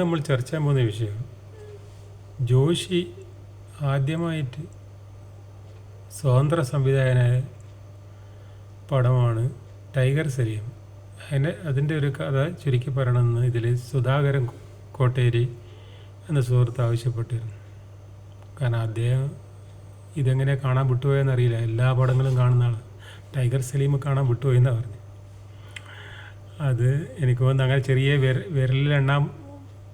നമ്മൾ ചർച്ച ചെയ്യാൻ പോകുന്ന വിഷയം. ജോഷി ആദ്യമായിട്ട് സ്വതന്ത്ര സംവിധായകനായ പടമാണ് ടൈഗർ സലീം. അതിന്റെ അതിന്റെ ഒരു കഥ ചുരുക്കി പറയണമെന്ന് ഇതിൽ സുധാകരൻ കോട്ടേരി എന്ന സുഹൃത്ത് ആവശ്യപ്പെട്ടിരുന്നു. കാരണം അദ്ദേഹം ഇതെങ്ങനെ കാണാൻ വിട്ടുപോയെന്നറിയില്ല എല്ലാ പടങ്ങളും കാണുന്ന ആൾ ടൈഗർ സലീം കാണാൻ വിട്ടുപോയെന്നാണ് പറഞ്ഞു. അത് എനിക്ക് തോന്നുന്നു അങ്ങനെ ചെറിയ വിര വിരലിൽ എണ്ണാൻ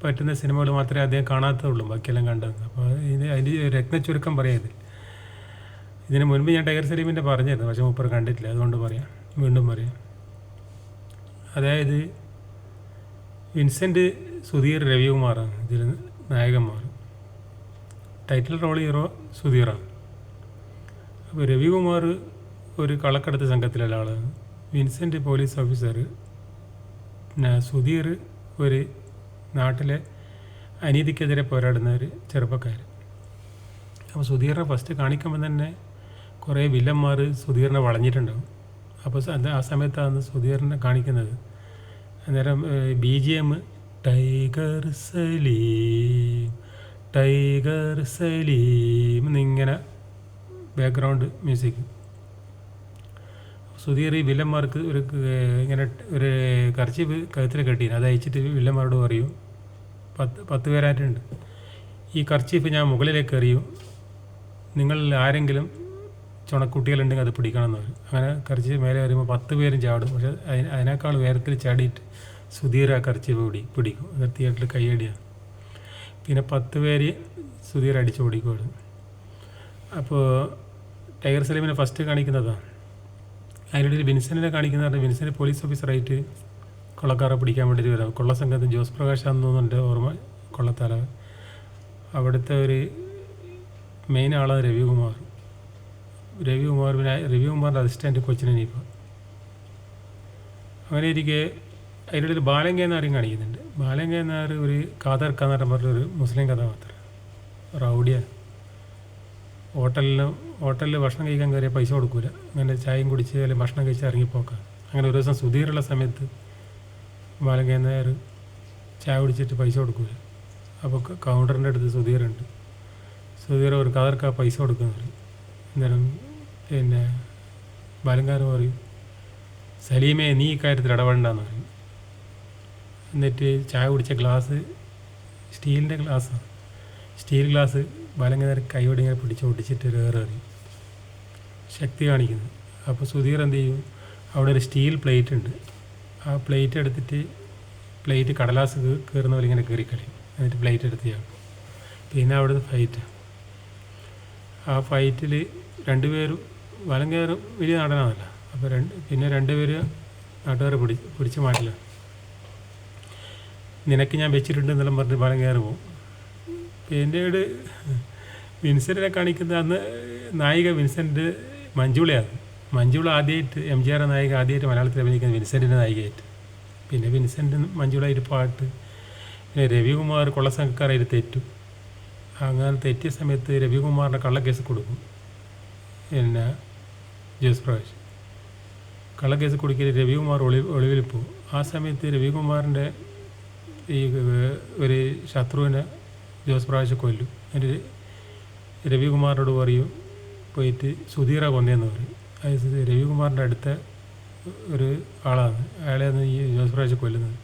പറ്റുന്ന സിനിമകൾ മാത്രമേ അദ്ദേഹം കാണാത്തതുള്ളൂ ബാക്കിയെല്ലാം കണ്ടത്. അപ്പോൾ ഇത് അതിന്റെ രത്നച്ചുരുക്കം പറയാം ഇതിന് മുൻപ് ഞാൻ ടൈഗർ സലീമിന്റെ പറഞ്ഞിരുന്നു പക്ഷേ മൂപ്പർ കണ്ടിട്ടില്ല. അതുകൊണ്ട് പറയാം. വീണ്ടും പറയാം. അതായത് വിൻസെന്റ് സുധീർ രവികുമാറാണ്. ഇതിൽ നായകന്മാർ. ടൈറ്റിൽ റോൾ ഹീറോ സുധീറാണ്. അപ്പോൾ രവികുമാർ ഒരു കളക്കടത്ത് സംഘത്തിലുള്ള ആളാണ്. വിൻസെന്റ് പോലീസ് ഓഫീസർ സുധീർ ഒരു നാട്ടിലെ അനീതിക്കെതിരെ പോരാടുന്ന ഒരു ചെറുപ്പക്കാരൻ. അപ്പോൾ സുധീറിനെ ഫസ്റ്റ് കാണിക്കുമ്പോൾ തന്നെ കുറേ വില്ലന്മാർ സുധീറിനെ വളഞ്ഞിട്ടുണ്ടാവും. അപ്പോൾ അത് ആ സമയത്താണ് സുധീറിനെ കാണിക്കുന്നത്. അന്നേരം B G M tiger Salim tiger Salim എന്നിങ്ങനെ ബാക്ക്ഗ്രൗണ്ട് മ്യൂസിക് സുധീർ ഈ വില്ലന്മാർക്ക് ഒരു ഇങ്ങനെ ഒരു കർച്ചീഫ് കഴുത്തിൽ കെട്ടീന്. അത് അയച്ചിട്ട് വില്ലന്മാരോട് പറയും. പത്ത് പത്ത് പേരായിട്ടുണ്ട്. ഈ കർച്ചീഫ് ഞാൻ മുകളിലേക്ക് എറിയും. നിങ്ങൾ ആരെങ്കിലും ചുണക്കുട്ടികളുണ്ടെങ്കിൽ അത് പിടിക്കണമെന്ന് പറയും. അങ്ങനെ കർച്ചീഫ് മേലെ എറിയുമ്പോൾ പത്ത് പേരും ചാടും. പക്ഷെ അതിന് അതിനേക്കാൾ ഉയരത്തിൽ ചാടിയിട്ട് സുധീർ ആ കർച്ചീഫ് പിടി പിടിക്കും. അത് തിയേറ്ററിൽ കൈയടിയാണ് പിന്നെ പത്ത് പേര് സുധീർ അടിച്ച് ഓടിക്കുവാണ്. അപ്പോൾ ടൈഗർ സലീമിനെ ഫസ്റ്റ് കാണിക്കുന്നതാണ് അതിനിടയിൽ വിൻസെന്റിനെ കാണിക്കുന്ന പറഞ്ഞാൽ വിൻസെന്റ് പോലീസ് ഓഫീസറായിട്ട് കൊള്ളക്കാരെ പിടിക്കാൻ വേണ്ടിയിട്ട് വരാം. കൊള്ള സംഘത്തിൽ ജോസ് പ്രകാശ് തോന്നുന്നുണ്ട് ഓർമ്മ കൊള്ളത്താല അവിടുത്തെ ഒരു മെയിൻ ആളാണ് രവികുമാർ. രവികുമാർ പിന്നെ രവികുമാറിന്റെ അസിസ്റ്റന്റ് കൊച്ചിനീപ്പ അങ്ങനെ ഇരിക്കെ അതിനിടയിൽ ബാലങ്ക എന്നാരും കാണിക്കുന്നുണ്ട്. ബാലങ്ക എന്നാർ ഒരു കഥ എന്ന് പറഞ്ഞൊരു മുസ്ലിം കഥാപാത്രം. റൗഡിയാണ്. ഹോട്ടലിൽ ഹോട്ടലിൽ ഭക്ഷണം കഴിക്കാൻ കയറിയ പൈസ കൊടുക്കില്ല അങ്ങനെ ചായയും കുടിച്ച് അല്ലെങ്കിൽ ഭക്ഷണം കഴിച്ച് ഇറങ്ങിപ്പോക്കാം. അങ്ങനെ ഒരു ദിവസം സുധീറുള്ള സമയത്ത് ബാലങ്കേ നായർ ചായ കുടിച്ചിട്ട് പൈസ കൊടുക്കില്ല അപ്പോൾ കൗണ്ടറിന്റെ അടുത്ത് സുധീറുണ്ട്. സുധീർ ഒരു കതർക്ക് പൈസ കൊടുക്കുന്നു പറയും അന്നേരം പിന്നെ ബാലങ്കാരൻ പറയും സലീമേ നീ ഇക്കാര്യത്തിൽ കാര്യത്തിൽ ഇടപെടണ്ടെന്ന് പറയും. എന്നിട്ട് ചായ കുടിച്ച ഗ്ലാസ് സ്റ്റീലിന്റെ ഗ്ലാസ്സാണ് സ്റ്റീൽ ഗ്ലാസ് ബാലങ്കേർ കൈയോടെ ഇങ്ങനെ പിടിച്ച് ഒടിച്ചിട്ട് ഒരു ശക്തി കാണിക്കുന്നു. അപ്പോൾ സുധീർ എന്ത് ചെയ്യും? അവിടെ ഒരു സ്റ്റീൽ പ്ലേറ്റ് ഉണ്ട്. ആ പ്ലേറ്റ് എടുത്തിട്ട് പ്ലേറ്റ് കടലാസ് കീറുന്ന പോലെ ഇങ്ങനെ കീറിക്കളയും. എന്നിട്ട് പ്ലേറ്റ് എടുത്ത് ചെയ്യാം പിന്നെ അവിടുത്തെ ഫൈറ്റ് ആ ഫൈറ്റിൽ രണ്ടുപേരും വലം കയറും വലിയ നടനാണല്ലോ. അപ്പോൾ രണ്ട് പിന്നെ രണ്ടുപേര് നാട്ടുകാരെ പിടി പിടിച്ച് മാറ്റില്ല. നിനക്ക് ഞാൻ വെച്ചിട്ടുണ്ട് എന്നെല്ലാം പറഞ്ഞ് കയറി പോകും. പിന്നീട് വിൻസെന്റിനെ കാണിക്കുന്ന അന്ന് നായിക വിൻസെന്റ് മഞ്ജുളയാണ്. മഞ്ജുള ആദ്യമായിട്ട് എം ജി ആർ നായിക ആദ്യമായിട്ട് മലയാളത്തിൽ അഭിനയിക്കുന്ന വിൻസെന്റിന്റെ നായികയായിട്ട്. പിന്നെ വിൻസെന്റ് മഞ്ജുളായിട്ട് പാട്ട് പിന്നെ രവികുമാർ കൊള്ളസംഘക്കാരായിട്ട് തെറ്റു. അങ്ങനെ തെറ്റിയ സമയത്ത് രവികുമാറിന്റെ കള്ളക്കേസ് കൊടുക്കും. പിന്നെ ജോസ് പ്രകാശ്. കള്ളക്കേസ് കൊടുക്കിയ രവികുമാർ ഒളി ഒളിവിൽ പോകും. ആ സമയത്ത് രവികുമാറിന്റെ ഈ ഒരു ശത്രുവിനെ ജോസ് പ്രാവശ്യം കൊല്ലും. എന്നിട്ട് രവികുമാറിനോട് പറയും പോയിട്ട് സുധീറ കൊന്നേന്ന് പറയും. അത് രവികുമാറിന്റെ അടുത്ത ഒരു ആളാണ്. അയാളെയാണ് ഈ ജോസ് പ്രാവശ്യം കൊല്ലുന്നത്.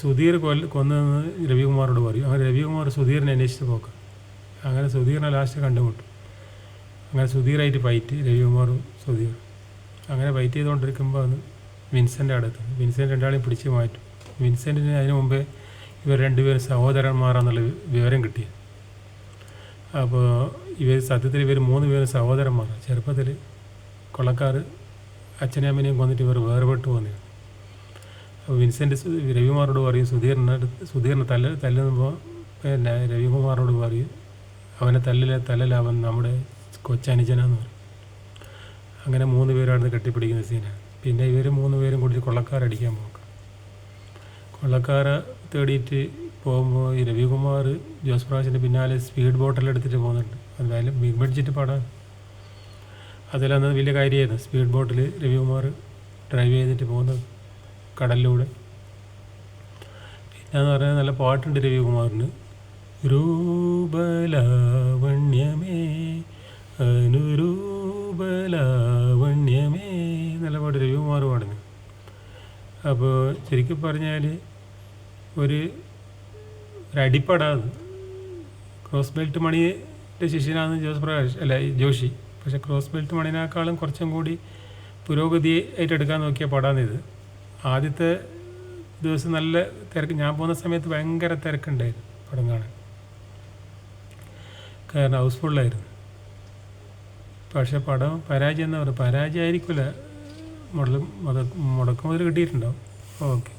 സുധീർ കൊല്ല കൊന്നതെന്ന് രവികുമാറോട് പറയും. അങ്ങനെ രവികുമാർ സുധീറിനെ അന്വേഷിച്ച് പോക്കാം അങ്ങനെ സുധീറിനെ ലാസ്റ്റ് കണ്ടുമുട്ടും. അങ്ങനെ സുധീറായിട്ട് ഫൈറ്റ് രവികുമാറും സുധീർ അങ്ങനെ ഫൈറ്റ് ചെയ്തുകൊണ്ടിരിക്കുമ്പോൾ അത് വിൻസെന്റെ അടുത്ത് വിൻസെന്റ് രണ്ടാളെയും പിടിച്ച് മാറ്റും. വിൻസെന്റിന് അതിന് മുമ്പേ ഇവർ രണ്ടുപേരും സഹോദരന്മാരാന്നുള്ള വിവരം കിട്ടി. അപ്പോൾ ഇവർ സത്യത്തിൽ ഇവർ മൂന്ന് പേരും സഹോദരന്മാരാണ് ചെറുപ്പത്തിൽ കൊള്ളക്കാർ അച്ഛനെയും അമ്മനെയും കൊന്നിട്ട് ഇവർ വേർപെട്ട് പോകുന്നതാണ് അപ്പോൾ വിൻസെന്റ് രവികുമാറോട് പറയും സുധീറിനെ അടുത്ത് സുധീറിനെ തല്ല തല്ലുമ്പോൾ പിന്നെ രവികുമാറിനോട് പറയും അവനെ തല്ലിലെ തല്ലലവൻ നമ്മുടെ കൊച്ചനുജനാന്ന് പറയും. അങ്ങനെ മൂന്ന് പേരാണ് കെട്ടിപ്പിടിക്കുന്ന സീനാണ്. പിന്നെ ഇവർ മൂന്ന് പേരും കൂടി കൊള്ളക്കാരടിക്കാൻ പോകും കൊള്ളക്കാരെ തേടിയിട്ട് പോകുമ്പോൾ ഈ രവികുമാർ ജോസ് പ്രകാശിന്റെ പിന്നാലെ സ്പീഡ് ബോട്ടെല്ലാം എടുത്തിട്ട് പോകുന്നുണ്ട്. എന്തായാലും ബിഗ് ബഡ്ജറ്റ് പടം അതിലന്ന് വലിയ കാര്യമായിരുന്നു. സ്പീഡ് ബോട്ടിൽ രവികുമാർ ഡ്രൈവ് ചെയ്തിട്ട് പോകുന്നത് കടലിലൂടെ. എന്ന് പറഞ്ഞാൽ നല്ല പാട്ടുണ്ട് രവികുമാറിന്. രൂപലാവണ്യമേ അനുരൂപലാവണ്യമേ നല്ല പാട്ട് രവികുമാർ പാടുന്നു. അപ്പോൾ ശരിക്കും പറഞ്ഞാൽ ഒരു ഒരു അടിപ്പടാത് ക്രോസ് ബെൽറ്റ് മണിയുടെ ശിഷ്യനാണ് ജോസ് പ്രകാശ് അല്ല ജോഷി. പക്ഷെ ക്രോസ് ബെൽറ്റ് മണിനേക്കാളും കുറച്ചും കൂടി പുരോഗതി ഏറ്റെടുക്കാൻ നോക്കിയ പടാണിത് ആദ്യത്തെ ദിവസം നല്ല തിരക്ക് ഞാൻ പോകുന്ന സമയത്ത് ഭയങ്കര തിരക്കുണ്ടായിരുന്നു പടം കാണാൻ. കാരണം ഹൗസ്ഫുള്ളായിരുന്നു പക്ഷെ പടം പരാജയം എന്ന് പറഞ്ഞു പരാജയം ആയിരിക്കില്ല മുതൽ മുടക്ക് മുതൽ കിട്ടിയിട്ടുണ്ടാവും. ഓക്കെ